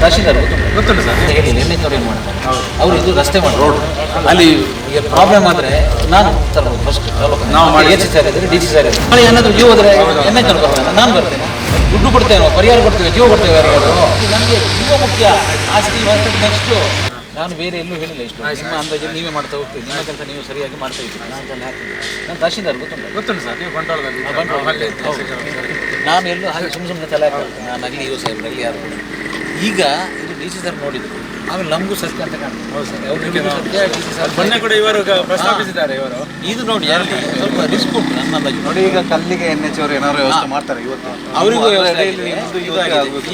ತಹಶೀಲ್ದಾರ್ ಗೊತ್ತುಂಟು? ಸರ್. ಹೇಳಿ ಎಣ್ಣೆನವ್ರು ಏನು ಮಾಡ್ತಾರೆ. ಅವರು ಇದು ರಸ್ತೆ ಮಾಡಿ ರೋಡ್ ಅಲ್ಲಿ ಪ್ರಾಬ್ಲಮ್ ಆದರೆ ನಾನು ತರ್ಬೋದು ಫಸ್ಟ್ ನಾವು ಮಾಡಿ- ಎ ಸಿ ಸರ್ ಇದ್ರೆ ಡಿ ಸಿ ಸರ್ ನಾಳೆ ಏನಾದರೂ ಜೀವ ಹೋದರೆ ಎಂ ಎಚ್ ಬರ್ತಾನೆ ನಾನು ಬರ್ತೇನೆ. ದುಡ್ಡು ಕೊಡ್ತೇನೆ ಪರಿಹಾರ ಕೊಡ್ತೇವೆ ಜೀವ ಕೊಡ್ತೇವೆ ಯಾರು ನನಗೆ ಜೀವ ಮುಖ್ಯ. ಆಸ್ತಿ ನೆಕ್ಸ್ಟು ನಾನು ಬೇರೆ ಎಲ್ಲೂ ಹೇಳಿಲ್ಲ ಇಷ್ಟು. ನಿಮ್ಮ ಅಂದಾಜು ನೀವೇ ಮಾಡ್ತಾ ಹೋಗ್ತೀವಿ ನಿಮ್ಮ ಕೆಲಸ ನೀವು ಸರಿಯಾಗಿ ಮಾಡ್ತಾ ಇದ್ದೀರಿ. ನಾನು ಅಂತ ಹಾಕ್ತೀನಿ. ನಾನು ತಹಶೀಲ್ದಾರ್ ಗೊತ್ತುಂಟು? ಗೊತ್ತುಂಟು ಸರ್. ನೀವು. ಹೌದು. ನಾನು ಎಲ್ಲೂ ಹಾಗೆ ಸುಮ್ಮನೆ ಸುಮ್ಮನೆ ತಲೆ ಹಾಕಲ್ಲ ನಾನು ಅಲ್ಲಿ ಇರೋ ಸಾಹೇಬ್ರು ಅಲ್ಲಿ ಯಾರು. ಈಗ ಇದು ಡಿ ಸಿ ಸರ್ ನೋಡಿದ್ರು. ಆಮೇಲೆ ನಮಗೂ ಸತ್ಯ ಅಂತ ಕಾಣ್ತದೆ ಇವರು ಪ್ರಸ್ತಾಪಿಸಿದ್ದಾರೆ ಇವರು. ಇದು ನೋಡಿ ಅಲ್ಲಿ ಸ್ವಲ್ಪ ರಿಸ್ಕ್ ಉಂಟು ನನ್ನ ನೋಡಿ ಈಗ ಕಲ್ಲಿಗೆ ಎನ್ ಎಚ್ ಅವರು ಏನಾದ್ರು ವ್ಯವಸ್ಥೆ ಮಾಡ್ತಾರೆ ಇವತ್ತು. ಅವರಿಗೂ.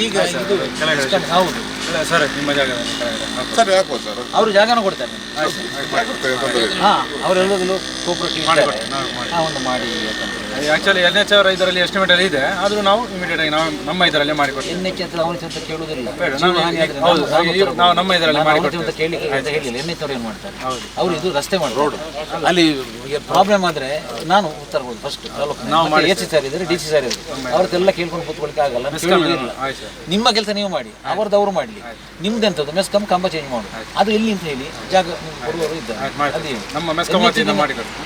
ಈಗ ಇದು ಸರ್. ಹೌದು. ಇಲ್ಲ, ಸರ್ ನಿಮ್ಮ ಜಾಗದಲ್ಲಿ ಕೆಳಗಡೆ. ಸರ್ ಹಾಕ್ಬೋದು ಸರ್. ಅವರು ಜಾಗನ ಕೊಡ್ತಾರೆ. ಆಯ್ತು ತೊಂದರೆ ಇಲ್ಲ. ಹಾ ಅವರೆಲ್ಲದಲ್ಲೂ ಕೋಪರೇಟಿವ್ ಮಾಡಿ ಕೊಡಿ, ನಾವು ಮಾಡಿ. ಹಾ ಒಂದು ಮಾಡಿ ಯಾಕಂದ್ರೆ. ಆಕ್ಚುಲಿ ಎನ್ ಎಚ್ ಅವರ ಇದರಲ್ಲಿ ಎಸ್ಟಿಮೇಟ್ ಅಲ್ಲಿ ಇದೆ. ಆದರೂ ನಾವು ಇಮಿಡಿಯೇಟ್ ಆಗಿ ನಾವು ನಮ್ಮ ಇದರಲ್ಲೇ ಮಾಡಿಕೊಡ್ತೀವಿ ಎನ್ ಎಚ್ ಹತ್ರ ಅವನ ಅಂತ ಕೇಳುವುದಿಲ್ಲ. ಬೇಡ, ನಾವು ಆದ್ರೆ ಹೌದು, ನಾವು- ನಾವು ನಮ್ಮ ಇದರಲ್ಲಿ ನಾನು ಅವ್ರ ಅಂತ ಕೇಳಿ ಅಂತ ಹೇಳಿಲ್ಲ. ಎನ್ ಎಚ್ ಅವ್ರು ಏನು ಮಾಡ್ತಾರೆ? ಹೌದು. ಅವರು ಇದು ರಸ್ತೆ ಮಾಡಿ ರೋಡ್ ಅಲ್ಲಿ ಪ್ರಾಬ್ಲಮ್ ಆದ್ರೆ ನಾನು ತರ್ಬೋದು ಫಸ್ಟ್ ನಾವು ಮಾಡಿ. ಎ ಸಿ ಸರ್ ಇದ್ರೆ ಡಿ ಸಿ ಸರ್ ಇದ್ರೆ ಅವ್ರದ್ದೆಲ್ಲ ಕೇಳ್ಕೊಂಡು ಕೂತ್ಕೊಳ್ಳಿಕ್ಕೆ ಆಗಲ್ಲ. ನಾನು ಆಯ್ತು. ಸರ್ ನಿಮ್ಮ ಕೆಲಸ ನೀವು ಮಾಡಿ. ಅವ್ರದ್ದು ಅವರು ಮಾಡಲಿ. ನಿಮ್ದೆಂಥದ್ದು ಮೆಸ್ಕಮ್ ಕಂಬ ಚೇಂಜ್ ಮಾಡು. ಅದು ಎಲ್ಲಿ ಅಂತ ಹೇಳಿ? ಜಾಗ ಕೊಡುವವರು ಇದ್ದಾರೆ. ನಮ್ಮ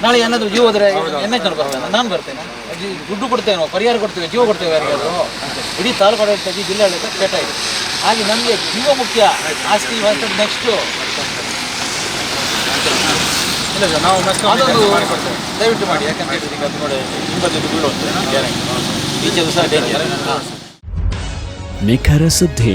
ನಾಳೆ ಏನಾದರೂ ಜೀವ ಹೋದ್ರೆ ಎನ್ ಎಚ್ ನಾನು ಬರ್ತೇನೆ. ದುಡ್ಡು ಕೊಡ್ತೇವೆ ನಾವು ಪರಿಹಾರ ಕೊಡ್ತೇವೆ ಜೀವ ಕೊಡ್ತೇವೆ ಯಾರಿಗಾದ್ರು ಇಡೀ ತಾಲೂಕು ಆಡಳಿತ ಜಿಲ್ಲೆ ಆಡಳಿತ ಕೆಟ್ಟಾಗಿದೆ ಹಾಗೆ ನಮಗೆ ಜೀವ ಮುಖ್ಯ. ಆಸ್ತಿ ನೆಕ್ಸ್ಟು ಇಲ್ಲ ಸರ್ ನಾವು ದಯವಿಟ್ಟು ಮಾಡಿ. ಯಾಕಂತ ಹೇಳಿದ್ರೆ ಅದು ನೋಡಿ ಬೀಳುವಂತೆ ಗ್ಯಾರಂಟಿ ಈಚೆದು ಸಹ ಡೇಂಜರ್ ನಿಖರ ಸುದ್ದಿ.